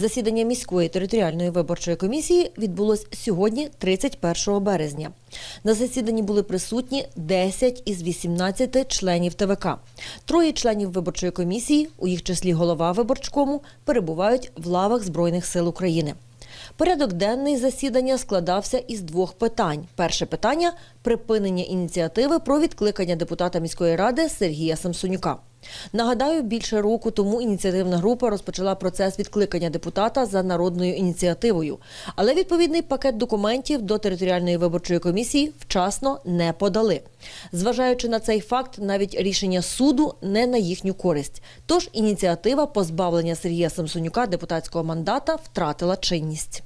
Засідання міської територіальної виборчої комісії відбулось сьогодні, 31 березня. На засіданні були присутні 10 із 18 членів ТВК. Троє членів виборчої комісії, у їх числі голова виборчкому, перебувають в лавах Збройних сил України. Порядок денний засідання складався із двох питань. Перше питання припинення ініціативи про відкликання депутата міської ради Сергія Самсонюка. Нагадаю, більше року тому ініціативна група розпочала процес відкликання депутата за народною ініціативою, але відповідний пакет документів до територіальної виборчої комісії вчасно не подали. Зважаючи на цей факт, навіть рішення суду не на їхню користь. Тож ініціатива позбавлення Сергія Самсонюка депутатського мандата втратила чинність.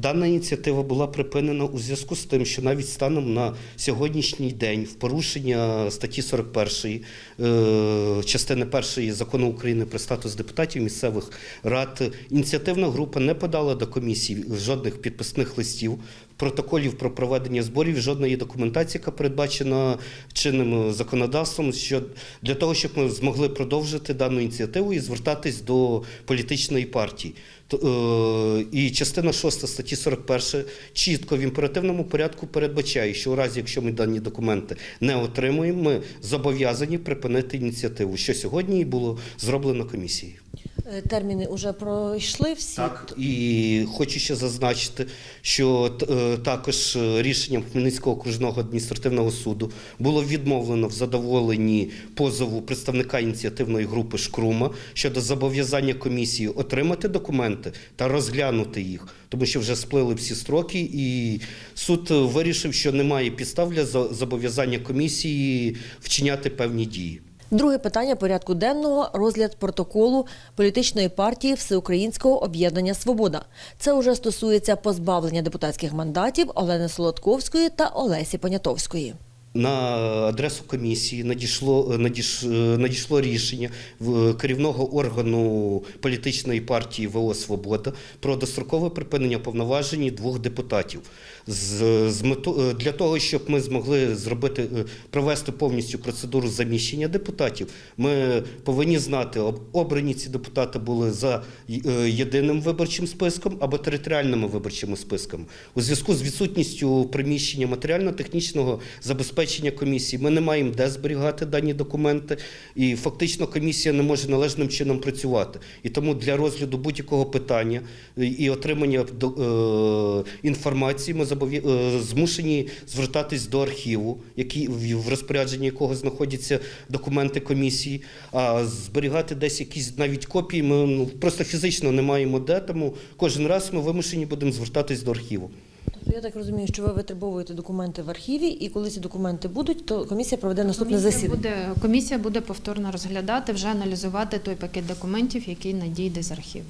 Дана ініціатива була припинена у зв'язку з тим, що навіть станом на сьогоднішній день, в порушення статті 41 е, частини 1 закону України про статус депутатів місцевих рад, ініціативна група не подала до комісії жодних підписних листів, протоколів про проведення зборів, жодної документації, яка передбачена чинним законодавством, що для того, щоб ми змогли продовжити дану ініціативу і звертатись до політичної партії. Е, І частина 6 статті 41 чітко в імперативному порядку передбачає, що у разі, якщо ми дані документи не отримуємо, ми зобов'язані припинити ініціативу, що сьогодні і було зроблено комісією. Е, Терміни вже пройшли всі. Так, і хочу ще зазначити, що е, також рішенням Хмельницького окружного адміністративного суду було відмовлено в задоволенні позову представника ініціативної групи Шкрума щодо зобов'язання комісії отримати документи та розглянути їх, тому що вже сплили всі строки, і суд вирішив, що немає підстав для зобов'язання комісії вчиняти певні дії. Друге питання порядку денного розгляд протоколу політичної партії Всеукраїнського об'єднання Свобода. Це уже стосується позбавлення депутатських мандатів Олени Солодковської та Олесі Понятовської. На адресу комісії надійшло, надійш, надійшло рішення керівного органу політичної партії ВО Свобода про дострокове припинення повноважень двох депутатів. З, з мету, е, для того, щоб ми змогли зробити, е, провести повністю процедуру заміщення депутатів, ми повинні знати, обрані ці депутати були за е, єдиним виборчим списком або територіальними виборчими списками. У зв'язку з відсутністю приміщення матеріально-технічного забезпечення комісії ми не маємо де зберігати дані документи, і фактично комісія не може належним чином працювати. І тому для розгляду будь-якого питання е, і отримання е, інформації ми е, змушені звертатись до архіву, який в розпорядженні якого знаходяться документи комісії. А зберігати десь якісь навіть копії ми ну, просто фізично не маємо де, тому кожен раз ми вимушені будемо звертатись до архіву. Тобто я так розумію, що ви витребовуєте документи в архіві, і коли ці документи будуть, то комісія проведе наступне Комісія засідання. буде, комісія буде повторно розглядати, вже аналізувати той пакет документів, який надійде з архіву.